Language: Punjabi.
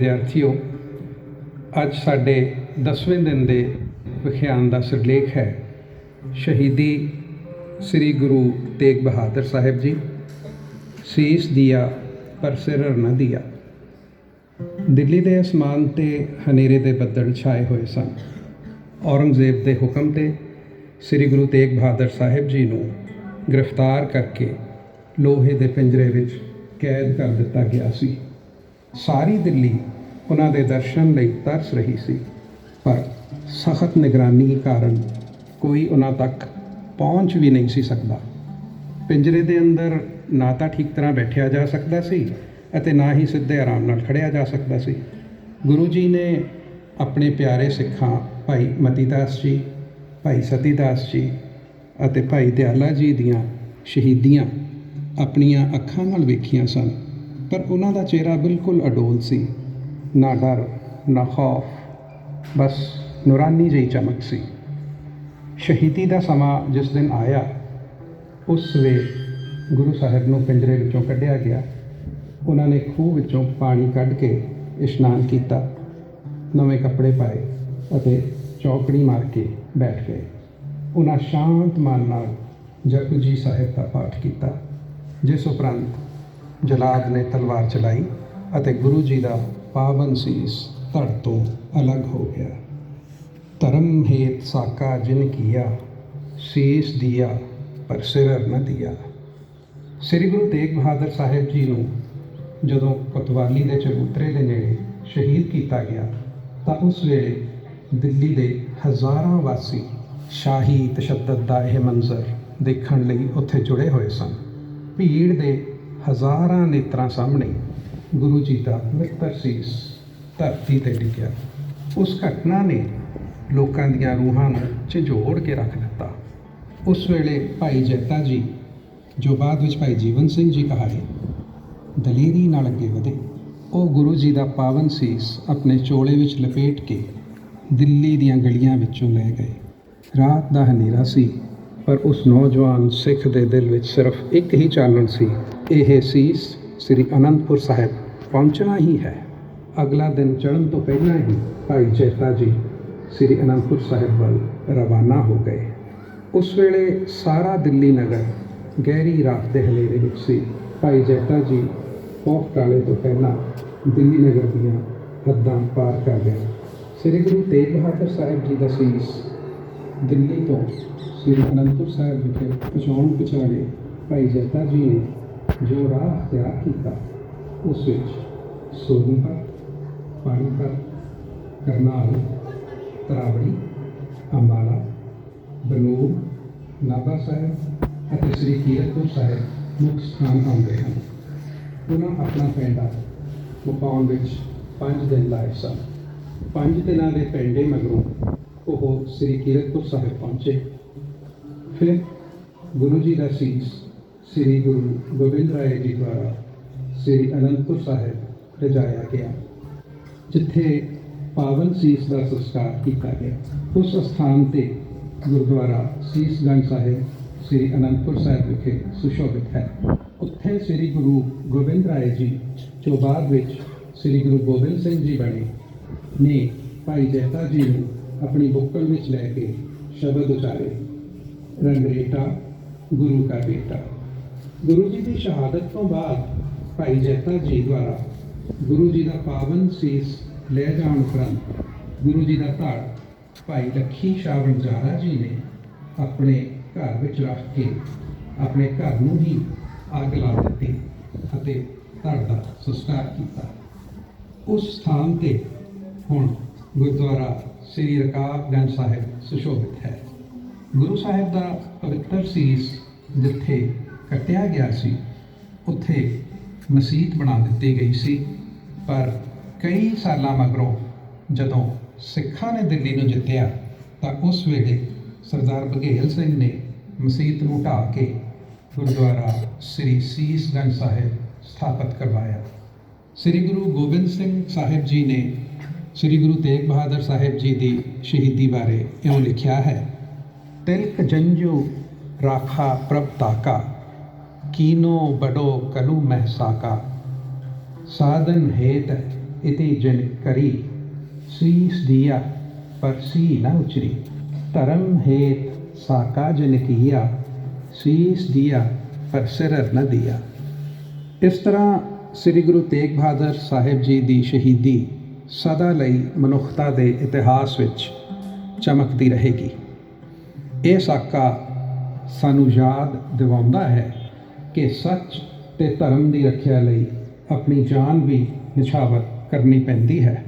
ਵਿਦਿਆਰਥੀਓ, ਅੱਜ ਸਾਡੇ 10ਵੇਂ ਦਿਨ ਦੇ ਵਿਖਿਆਨ ਦਾ ਸਿਰਲੇਖ ਹੈ ਸ਼ਹੀਦੀ ਸ੍ਰੀ ਗੁਰੂ ਤੇਗ ਬਹਾਦਰ ਸਾਹਿਬ ਜੀ, ਸੀਸ ਦਿਆ ਪਰ ਸਿਰ ਨ ਦਿਆ। ਦਿੱਲੀ ਦੇ ਅਸਮਾਨ ਤੇ ਹਨੇਰੇ ਦੇ ਬੱਦਲ ਛਾਏ ਹੋਏ ਸਨ। ਔਰੰਗਜ਼ੇਬ ਦੇ ਹੁਕਮ ਤੇ ਸ੍ਰੀ ਗੁਰੂ ਤੇਗ ਬਹਾਦਰ ਸਾਹਿਬ ਜੀ ਨੂੰ ਗ੍ਰਿਫਤਾਰ ਕਰਕੇ ਲੋਹੇ ਦੇ ਪਿੰਜਰੇ ਵਿੱਚ ਕੈਦ ਕਰ ਦਿੱਤਾ ਗਿਆ ਸੀ। ਸਾਰੀ ਦਿੱਲੀ ਉਹਨਾਂ ਦੇ ਦਰਸ਼ਨ ਲਈ ਤਰਸ ਰਹੀ ਸੀ। ਪਰ ਸਖਤ ਨਿਗਰਾਨੀ ਕਾਰਨ ਕੋਈ ਉਹਨਾਂ ਤੱਕ ਪਹੁੰਚ ਵੀ ਨਹੀਂ ਸੀ ਸਕਦਾ। ਪਿੰਜਰੇ ਦੇ ਅੰਦਰ ਨਾ ਤਾਂ ਠੀਕ ਤਰ੍ਹਾਂ ਬੈਠਿਆ ਜਾ ਸਕਦਾ ਸੀ ਅਤੇ ਨਾ ਹੀ ਸਿੱਧੇ ਆਰਾਮ ਨਾਲ ਖੜਿਆ ਜਾ ਸਕਦਾ ਸੀ। ਗੁਰੂ ਜੀ ਨੇ ਆਪਣੇ ਪਿਆਰੇ ਸਿੱਖਾਂ ਭਾਈ ਮਤੀਦਾਸ ਜੀ, ਭਾਈ ਸਤੀਦਾਸ ਜੀ ਅਤੇ ਭਾਈ ਦਿਆਲਾ ਜੀ ਦੀਆਂ ਸ਼ਹੀਦੀਆਂ ਆਪਣੀਆਂ ਅੱਖਾਂ ਨਾਲ ਵੇਖੀਆਂ ਸਨ। ਪਰ ਉਹਨਾਂ ਦਾ ਚਿਹਰਾ ਬਿਲਕੁਲ ਅਡੋਲ ਸੀ। ਨਾ ਡਰ, ਨਾ ਖੌਫ, ਬਸ ਨੂਰਾਨੀ ਜਿਹੀ ਚਮਕ ਸੀ। ਸ਼ਹੀਦੀ ਦਾ ਸਮਾਂ ਜਿਸ ਦਿਨ ਆਇਆ, ਉਸ ਵੇ ਗੁਰੂ ਸਾਹਿਬ ਨੂੰ ਪਿੰਜਰੇ ਵਿੱਚੋਂ ਕੱਢਿਆ ਗਿਆ। ਉਹਨਾਂ ਨੇ ਖੂਹ ਵਿੱਚੋਂ ਪਾਣੀ ਕੱਢ ਕੇ ਇਸ਼ਨਾਨ ਕੀਤਾ। ਨਵੇਂ ਕੱਪੜੇ ਪਾਏ ਅਤੇ ਚੌਕੜੀ ਮਾਰ ਕੇ ਬੈਠ ਗਏ। ਉਹਨਾਂ ਸ਼ਾਂਤ ਮਨ ਨਾਲ ਜਪਜੀ ਜੀ ਸਾਹਿਬ ਦਾ ਪਾਠ ਕੀਤਾ, ਜਿਸ ਉਪਰੰਤ ਜਲਾਦ ਨੇ ਤਲਵਾਰ ਚਲਾਈ ਅਤੇ ਗੁਰੂ ਜੀ ਦਾ ਪਾਵਨ ਸੀਸ ਧੜ ਤੋਂ ਅਲੱਗ ਹੋ ਗਿਆ। ਧਰਮ ਹੇਤ ਸਾਕਾ ਜਿਨ ਕੀਆ, ਸੀਸ ਦਿਆ, ਪਰ ਸਿਰ ਨ ਦਿਆ। ਸ੍ਰੀ ਗੁਰੂ ਤੇਗ ਬਹਾਦਰ ਸਾਹਿਬ ਜੀ ਨੂੰ ਜਦੋਂ ਕੋਤਵਾਲੀ ਦੇ ਚਬੂਤਰੇ ਦੇ ਨੇੜੇ ਸ਼ਹੀਦ ਕੀਤਾ ਗਿਆ, ਤਾਂ ਉਸ ਵੇਲੇ ਦਿੱਲੀ ਦੇ ਹਜ਼ਾਰਾਂ ਵਾਸੀ ਸ਼ਾਹੀ ਤਸ਼ੱਦਦ ਦਾ ਇਹ ਮੰਜ਼ਰ ਦੇਖਣ ਲਈ ਉੱਥੇ ਜੁੜੇ ਹੋਏ ਸਨ। ਭੀੜ ਦੇ ਹਜ਼ਾਰਾਂ ਨੇਤਰਾਂ ਸਾਹਮਣੇ ਗੁਰੂ ਜੀ ਦਾ ਮਿੱਤਰ ਸੀਸ ਧਰਤੀ ਤੇ ਡਿੱਗਿਆ। ਉਸ ਘਟਨਾ ਨੇ ਲੋਕਾਂ ਦੀਆਂ ਰੂਹਾਂ ਨੂੰ ਝੰਜੋੜ ਕੇ ਰੱਖ ਦਿੱਤਾ। ਉਸ ਵੇਲੇ ਭਾਈ ਜੈਤਾ ਜੀ, ਜੋ ਬਾਅਦ ਵਿੱਚ ਭਾਈ ਜੀਵਨ ਸਿੰਘ ਜੀ ਕਹਾਏ, ਦਲੇਰੀ ਨਾਲ ਅੱਗੇ ਵਧੇ। ਉਹ ਗੁਰੂ ਜੀ ਦਾ ਪਾਵਨ ਸੀਸ ਆਪਣੇ ਚੋਲੇ ਵਿੱਚ ਲਪੇਟ ਕੇ ਦਿੱਲੀ ਦੀਆਂ ਗਲੀਆਂ ਵਿੱਚੋਂ ਲੈ ਗਏ। ਰਾਤ ਦਾ ਹਨੇਰਾ ਸੀ ਪਰ ਉਸ ਨੌਜਵਾਨ ਸਿੱਖ ਦੇ ਦਿਲ ਵਿੱਚ ਸਿਰਫ ਇੱਕ ਹੀ ਚਾਨਣ ਸੀ। ਇਹ ਸੀਸ ਸ੍ਰੀ ਅਨੰਦਪੁਰ ਸਾਹਿਬ ਪਹੁੰਚਣਾ ਹੀ ਹੈ। ਅਗਲਾ ਦਿਨ ਚੜ੍ਹਨ ਤੋਂ ਪਹਿਲਾਂ ਹੀ ਭਾਈ ਜੈਤਾ ਜੀ ਸ੍ਰੀ ਅਨੰਦਪੁਰ ਸਾਹਿਬ ਵੱਲ ਰਵਾਨਾ ਹੋ ਗਏ। ਉਸ ਵੇਲੇ ਸਾਰਾ ਦਿੱਲੀ ਨਗਰ ਗਹਿਰੀ ਰਾਤ ਦੇ ਹਨੇਰੇ ਵਿੱਚ ਸੀ। ਭਾਈ ਜੈਤਾ ਜੀ ਪੌਖ ਕਾਲੇ ਤੋਂ ਪਹਿਲਾਂ ਦਿੱਲੀ ਨਗਰ ਦੀਆਂ ਹੱਦਾਂ ਪਾਰ ਕਰ ਗਏ। ਸ੍ਰੀ ਗੁਰੂ ਤੇਗ ਬਹਾਦਰ ਸਾਹਿਬ ਜੀ ਦਾ ਸੀਸ ਦਿੱਲੀ ਤੋਂ ਸ੍ਰੀ ਅਨੰਦਪੁਰ ਸਾਹਿਬ ਵਿਖੇ ਪਹੁੰਚਾਉਣ ਪਛਾੜੇ ਭਾਈ ਜੈਤਾ ਜੀ ਨੇ ਜੋ ਰਾਹ ਤਿਆਰ ਕੀਤਾ, ਉਸ ਵਿੱਚ ਸੋਨੀਪਤ ਪਾਣੀਪਤ ਕਰਨਾਲ, ਤਰਾਵੜੀ, ਅੰਬਾਲਾ ਬਨੂਰ ਨਾਭਾ ਸਾਹਿਬ ਅਤੇ ਸ੍ਰੀ ਕੀਰਤਪੁਰ ਸਾਹਿਬ ਮੁੱਖ ਸਥਾਨ ਆਉਂਦੇ ਹਨ। ਉਹਨਾਂ ਆਪਣਾ ਪੈਂਡਾ ਮੁਕਾਉਣ ਵਿੱਚ 5 ਦਿਨ ਲਾਏ ਸਨ। 5 ਦਿਨਾਂ ਦੇ ਪੈਂਡੇ ਮਗਰੋਂ ਉਹ ਸ੍ਰੀ ਕੀਰਤਪੁਰ ਸਾਹਿਬ ਪਹੁੰਚੇ। ਫਿਰ ਗੁਰੂ ਜੀ ਦਾ ਸੀਸ ਸ੍ਰੀ ਗੁਰੂ ਗੋਬਿੰਦ ਰਾਏ ਜੀ ਦੁਆਰਾ ਸ੍ਰੀ ਅਨੰਦਪੁਰ ਸਾਹਿਬ ਰਜਾਇਆ ਗਿਆ ਜਿੱਥੇ ਪਾਵਨ ਸੀਸ ਦਾ ਸੰਸਕਾਰ ਕੀਤਾ ਗਿਆ ਉਸ ਸਥਾਨ ਤੇ ਗੁਰਦੁਆਰਾ ਸੀਸਗੰਜ ਸਾਹਿਬ ਸ੍ਰੀ ਅਨੰਦਪੁਰ ਸਾਹਿਬ ਵਿਖੇ ਸੁਸ਼ੋਭਿਤ ਹੈ ਉੱਥੇ ਸ੍ਰੀ ਗੁਰੂ ਗੋਬਿੰਦ ਰਾਏ ਜੀ ਜੋ ਬਾਅਦ ਵਿੱਚ ਸ੍ਰੀ ਗੁਰੂ ਗੋਬਿੰਦ ਸਿੰਘ ਜੀ ਬਣੇ ਨੇ ਭਾਈ ਜੈਤਾ ਜੀ ਨੂੰ ਆਪਣੀ ਬੁੱਕਲ ਵਿੱਚ ਲੈ ਕੇ ਸ਼ਬਦ ਉਚਾਰੇ ਰੰਗਰੇਟਾ, ਗੁਰੂ ਕਾ ਬੇਟਾ। ਗੁਰੂ ਜੀ ਦੀ ਸ਼ਹਾਦਤ ਤੋਂ ਬਾਅਦ ਭਾਈ ਜੈਤਾ ਜੀ ਦੁਆਰਾ ਗੁਰੂ ਜੀ ਦਾ ਪਾਵਨ ਸੀਸ ਲੈ ਜਾਣ ਉਪਰੰਤ ਗੁਰੂ ਜੀ ਦਾ ਧੜ ਭਾਈ ਲੱਖੀ ਸ਼ਾਹ ਵਣਜਾਰਾ ਜੀ ਨੇ ਆਪਣੇ ਘਰ ਵਿੱਚ ਰੱਖ ਕੇ ਆਪਣੇ ਘਰ ਨੂੰ ਹੀ ਅੱਗ ਲਾ ਦਿੱਤੀ ਅਤੇ ਧੜ ਦਾ ਸੰਸਕਾਰ ਕੀਤਾ। ਉਸ ਸਥਾਨ ਤੇ ਹੁਣ ਗੁਰਦੁਆਰਾ ਸ੍ਰੀ ਰਕਾਬਗੰਜ ਸਾਹਿਬ ਸੁਸ਼ੋਭਿਤ ਹੈ। ਗੁਰੂ ਸਾਹਿਬ ਦਾ ਪਵਿੱਤਰ ਸੀਸ ਜਿੱਥੇ ਕੱਟਿਆ ਗਿਆ ਸੀ, ਉੱਥੇ ਮਸਜਿਦ ਬਣਾ ਦਿੱਤੀ ਗਈ ਸੀ। ਪਰ ਕਈ ਸਾਲਾਂ ਮਗਰੋਂ ਜਦੋਂ ਸਿੱਖਾਂ ਨੇ ਦਿੱਲੀ ਨੂੰ ਜਿੱਤਿਆ, ਤਾਂ ਉਸ ਵੇਲੇ ਸਰਦਾਰ ਬਘੇਲ ਸਿੰਘ ਨੇ ਮਸਜਿਦ ਨੂੰ ਢਾਹ ਕੇ ਗੁਰਦੁਆਰਾ ਸ੍ਰੀ ਸੀਸਗੰਜ ਸਾਹਿਬ ਸਥਾਪਿਤ ਕਰਵਾਇਆ। ਸ੍ਰੀ ਗੁਰੂ ਗੋਬਿੰਦ ਸਿੰਘ ਸਾਹਿਬ ਜੀ ਨੇ ਸ੍ਰੀ ਗੁਰੂ ਤੇਗ ਬਹਾਦਰ ਸਾਹਿਬ ਜੀ ਦੀ ਸ਼ਹੀਦੀ ਬਾਰੇ ਇਉਂ ਲਿਖਿਆ ਹੈ ਤਿਲਕ ਜੰਜੂ ਰਾਖਾ ਪ੍ਰਭ ਤਾਕਾ ਕੀਨੋ ਬੜੋ ਕਲੂ ਮਹਿ ਸਾਕਾ ਸਾਧਨ ਹੇਤ ਇति ਜਿਨ ਕਰੀ, ਸੀਸ ਦੀਆ ਪਰ ਸੀ ਨਾ ਉਚਰੀ। ਧਰਮ ਹੇਤ ਸਾਕਾ ਜਿਨ ਕੀਆ, ਸੀਸ ਦੀਆ ਪਰ ਸਿਰ ਨ ਦੀਆ। ਇਸ ਤਰ੍ਹਾਂ ਸ੍ਰੀ ਗੁਰੂ ਤੇਗ ਬਹਾਦਰ ਸਾਹਿਬ ਜੀ ਦੀ ਸ਼ਹੀਦੀ ਸਦਾ ਲਈ ਮਨੁੱਖਤਾ ਦੇ ਇਤਿਹਾਸ ਵਿੱਚ ਚਮਕਦੀ ਰਹੇਗੀ। ਇਹ ਸਾਕਾ ਸਾਨੂੰ ਯਾਦ ਦਿਵਾਉਂਦਾ ਹੈ ਕਿ ਸੱਚ ਤੇ ਧਰਮ ਦੀ ਰੱਖਿਆ ਲਈ ਆਪਣੀ ਜਾਨ ਵੀ ਨਿਛਾਵਰ ਕਰਨੀ ਪੈਂਦੀ ਹੈ।